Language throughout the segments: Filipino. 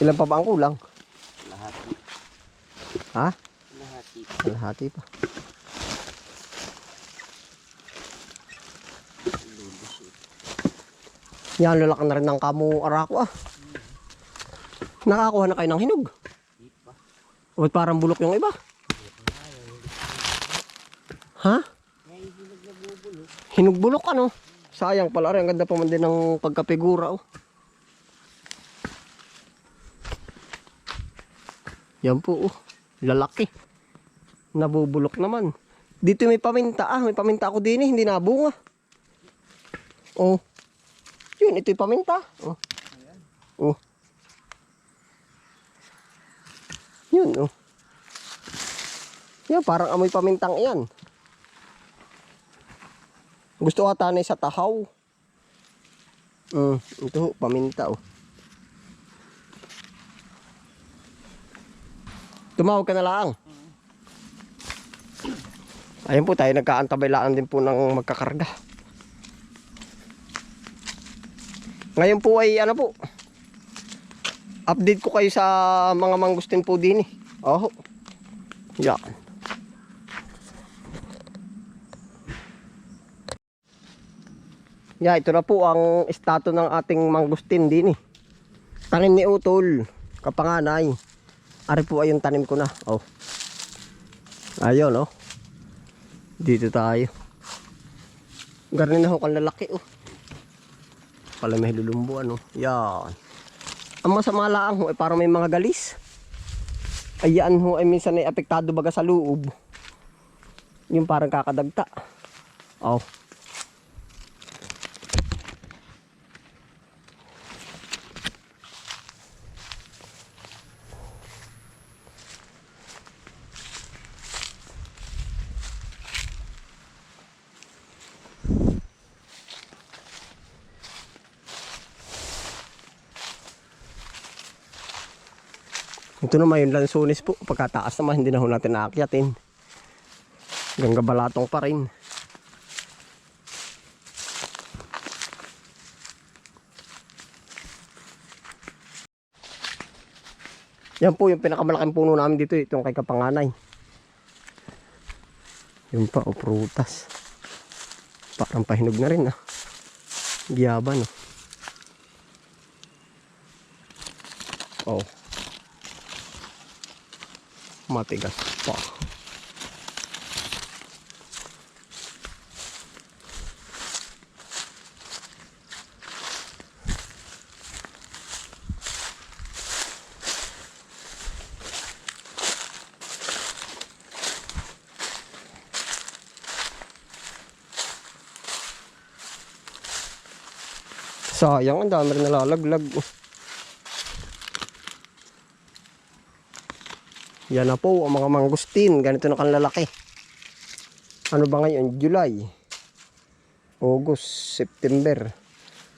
Ilan pa ba ang kulang? Lahat. Ha? Lahat. Kalahati pa. Yan, lalaki na rin ng kamo arako ah. Nakakuha na kayo ng hinog. O parang bulok yung iba? Ha? Hinog bulok ano? Sayang pala rin. Ang ganda pa man din ng pagkapigura oh. Yan po oh. Lalaki. Nabubulok naman. Dito may paminta ah. May paminta ako din eh. Hindi nabunga. Oh. Yun, ito yung paminta. Oh. Oh. Yun, oh. Yan, parang amoy pamintang iyan. Gusto ata na sa tahaw. Mm, ito, paminta, oh. Tumawag ka na lang. Ayun po tayo, nagkaantabay din po ng magkakarga. Ngayon po ay ano po, update ko kayo sa mga mangustin po din eh. Oh. Yan. Yeah, ito na po ang estado ng ating mangustin din eh. Tanim ni Utol, kapanganay. Ari po ay yung tanim ko na. Oh. Ayun oh. Dito tayo. Garin na ho kang lalaki oh. Pala may lulumbo ano. Yan. Ang masama lang ho ay parang may mga galis. Ayan ho ay minsan ay apektado baga sa loob. Yung parang kakadagta. Oh. Ito naman yung lansones po. Pagkataas naman, hindi na ho natin naakyatin. Hanggang gabalatong pa rin. Yan po yung pinakamalaking puno namin dito. Itong kay Kapanganay. Yun pa, o prutas. Parang pahinog na rin ah. Giyaba no. Oh. Matigas pa. Sayang, ang dami rin nalalaglag. Yan na po ang mga mangustin. Ganito na kanlalaki. Ano ba ngayon? July. August, September.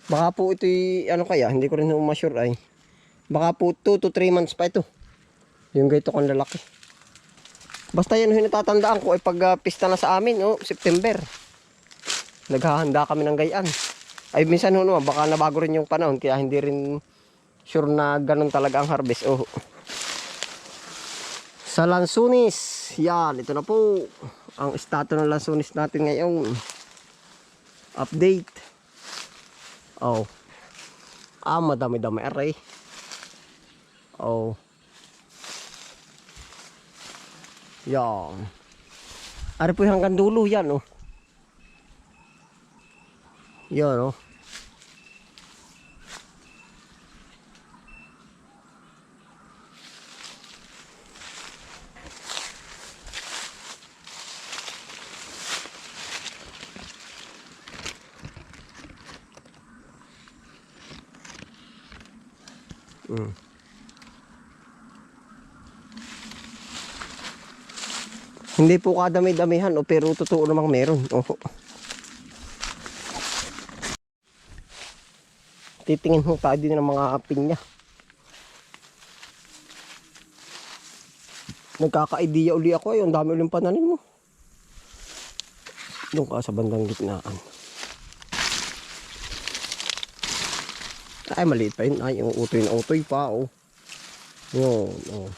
Baka po ito'y ano kaya, hindi ko rin umasure ay. Baka po 2 to 3 months pa ito. Yung ganito kanlalaki. Basta yan yung natatandaan ko ay pag ah, pista na sa amin, oh, September. Naghahanda kami ng gayaan. Ay minsan ho naman, baka nabago rin yung panahon kaya hindi rin sure na ganun talaga ang harvest. Oh. Sa Lansunis, yan, ito na po ang estado ng Lansunis natin ngayon. Update. Oh. Ah, madami-dami aray. Oh. Yan. Ari po hanggang dulo yan, oh. Yan, oh. Mm. Hindi po kadami-damihan, oh, pero totoo namang meron. Oh. Titingin mo tayo din ng mga pinya. Nagkaka-idea uli ako ay ang dami ulit pananim mo. Doon ka sa bandang gitnaan. Ay, maliit pa yun. Ay, yung utoy na utoy pa, oh. Yun, oh.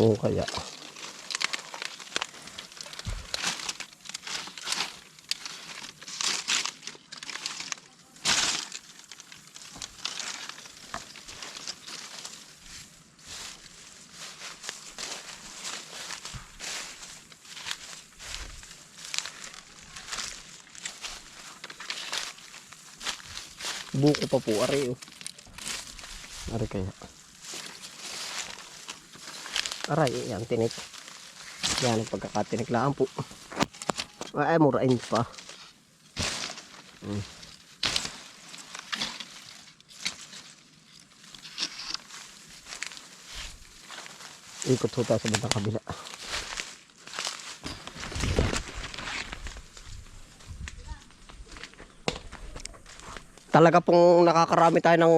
Oo kaya. Buko pa po, ari oh. Ari kaya. Aray, yan, tinik. Yan lang po. Ay, murain pa. Hmm. Ikot ho tayo sa bandang kabila. Talaga pong nakakarami tayo ng,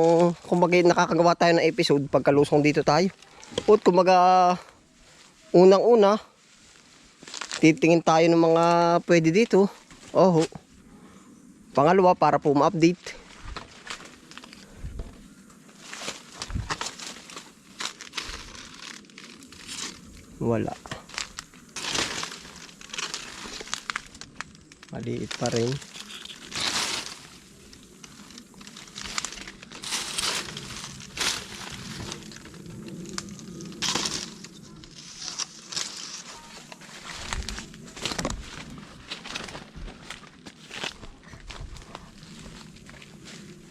kumbaga nakakagawa tayo ng episode pagkalusong dito tayo. At kumbaga, unang-una, titingin tayo ng mga pwede dito. Oho. Pangalawa, para po ma-update. Wala. Maliit pa rin.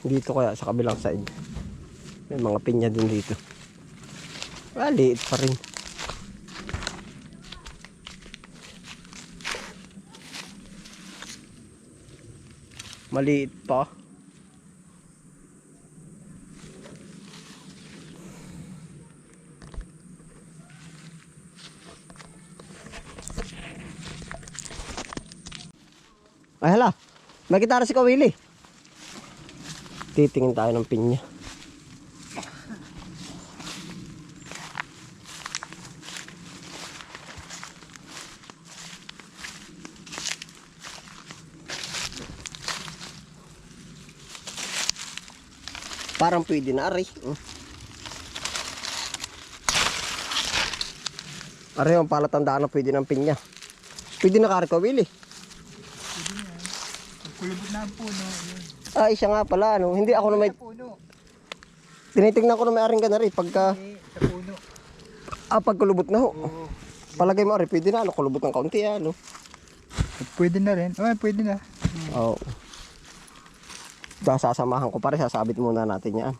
Dito kaya sa kabilang side. May mga pinya din dito. Ah, liit pa rin. Maliit pa. Ay hala, may gitara si Kawili. Titingin tayo ng pinya. Parang pwede na, Ari. Mm. Ari, ang palatandaan na pwede ng pinya. Pwede na kari Kawili. Kulubot na ang puno. Yun. Ay, siya nga pala, ano. Hindi ako na may... Puno. Tinitingnan ko na may aring ganari pagka... Sa puno. Ah, pagkulubot na ho. Oo. Palagay mo, Ari, pwede na, ano, kulubot ng kaunti, ano. Pwede na rin. Oh, pwede na. Oo. Oh. Sasamahan ko pare, sasabit muna natin yan.